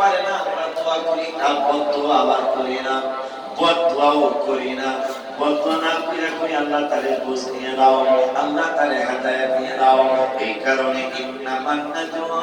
পারে না, আমরা দোয়া করি না বদুয়া আবার করি না বদুয়াও করি না। বদুয়া না কইরা কই আল্লাহ তারে বুঝ নিয়ে দাও, আল্লাহ তারে হাতায় নিয়ে দাও। এই কারণে ইন্নামান নাজওয়া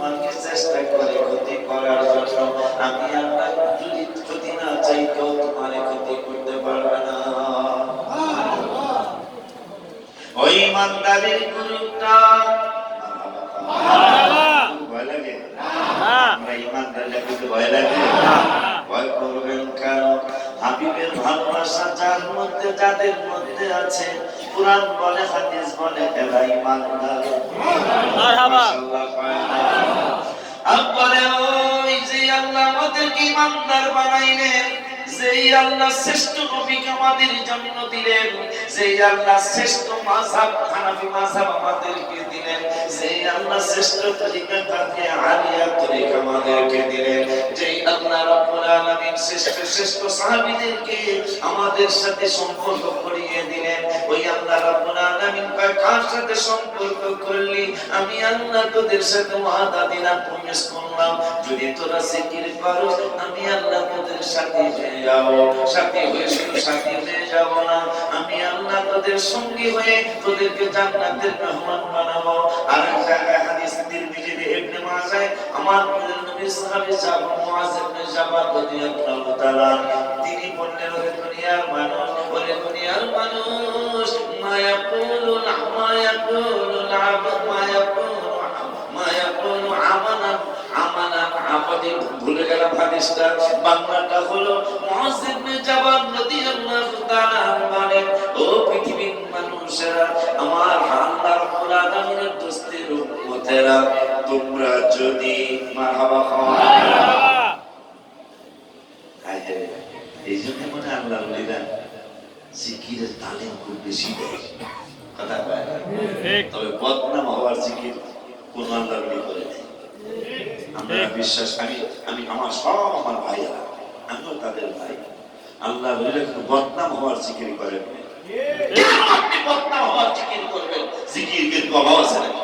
তোমাকে চেষ্টা করে ক্ষতি করার জন্য। আমি আল্লাহ যদি যদি না চাই তো তোমার ক্ষতি করতে পারবে না। ওই ইমানদারের গুরুটা ভয় লাগে। আমরা ইমানদার ভয় লাগে। ভালোবাসা যার মধ্যে যাদের মধ্যে আছে। কোরআন বলে হাদিস বলে এরা ইমানদার। আর বলে ওই যে আল্লাহ আমাদেরকে ইমানদার বানাইলেন যেই আল্লাহ শ্রেষ্ঠ নবীকে আমাদের জন্য দিলেন যেই আল্লাহ শ্রেষ্ঠ মাযহাব হানাফি মাযহাব আমাদেরকে দিলেন। যেই আল্লাহ শ্রেষ্ঠ তরিকা তাকে আলিয়া তরিকা আমাদেরকে দিলেন। যেই আল্লাহ আলামিন শ্রেষ্ঠ শ্রেষ্ঠ সাহাবীদেরকে আমাদের সাথে সম্পর্ক করিয়ে দিলেন। ওই আল্লাহ আলামিন কয়, কার সাথে সম্পর্ক করলি? আমি আল্লাহ তোদের সাথে ওয়াদা দিলাম, প্রমিস করলাম। যদি তোরা জিকির করো, আমি আল্লাহ তোদের সাথে যাব। সাথী হয়ে শুধু সাথী যাব না, আমি তোদের সঙ্গী হয়ে তোদেরকে জান্নাতের মেহমান বানাবো। আর এক জায়গায় হাদিস তিরমিজিতে ইবনে মাজাহ আমার প্রিয় নবী সাহাবী যাব মুআজ ইবনে জাবাল রাদিয়াল্লাহু তাআলা, তিনি বললেন, ওরে দুনিয়ার মানুষ, ওরে দুনিয়ার মানুষ, মা ইয়াকুলু মা ইয়াকুলু আবদ মা ইয়াকুলু মা ইয়াকুলু আমানা আমানা আবাদি। ভুলে গেলাম হাদিসটা। বাংলাটা হলো, মুআজ ইবনে জাবাল রাদিয়াল্লাহু মানুষেরা আমার আল্লাহ রাব্বুল আলামিনের দোস্তের উম্মতেরা তোমরা যদি মারহাবা এই জন্য মনে আল্লাহ বলিরা জিকিরের তালিম খুব বেশি দেয়। কথা কয় না? তবে বদনাম হওয়ার জিকির কোন আল্লাহ বলি করে নেই আমরা বিশ্বাস আমি আমি আমার সব আমার ভাইয়েরা আমিও তাদের ভাই। আল্লাহ বলিরা কিন্তু বদনাম হওয়ার জিকির করেন না। আপনি বদনাম হওয়ার জিকির করবেন। জিকির কিন্তু অভাব আছে নাকি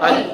Hadi.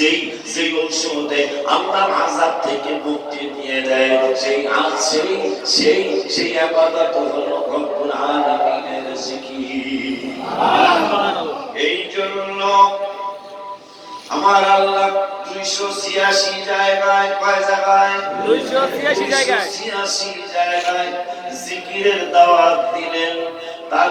যেই যেই ঔষধে আল্লাহর আযাব থেকে মুক্তি দিয়ে দেয় সেই আজ সেই সেই সেই আবাদত হলো রব্বুল আলামিনের জিকির। এই জন্য আমার আল্লাহ দুইশো ছিয়াশি জায়গায় কয় জায়গায়? দুইশো ছিয়াশি জায়গায়। ছিয়াশি জায়গায় জিকিরের দাওয়াত দিলেন। তার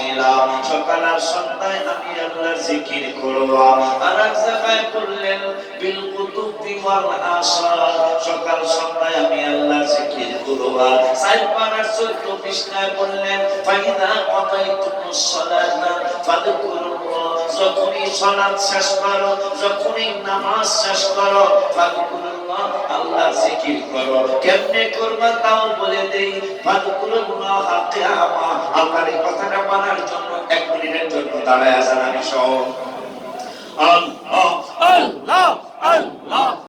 সকাল আর সন্ধ্যায় আমি আল্লাহর জিকির করবা। আর এক জায়গায় বললেন, বিল কুতুবি ওয়াল আসার সকাল সন্ধ্যায় আমি আল্লাহর জিকির করবা। সাইড পারার চোদ্দ পৃষ্ঠায় বললেন, ফাইদা কতাইতুমুস সালাতা ফাদকুরুল্লাহ যখনই সালাত শেষ করো, যখনই নামাজ শেষ করো, ফাদকুরুল্লাহ আল্লাহ জিকির করো। কেমনে করবা তাও বলে দেই, ফাদকুরুল্লাহ কিয়ামা। আল্লাহর কথাটা মানার জন্য মিনিটের জন্য দাঁড়ায় আছেন আমি সহ। আল্লাহ আল্লাহ আল্লাহ।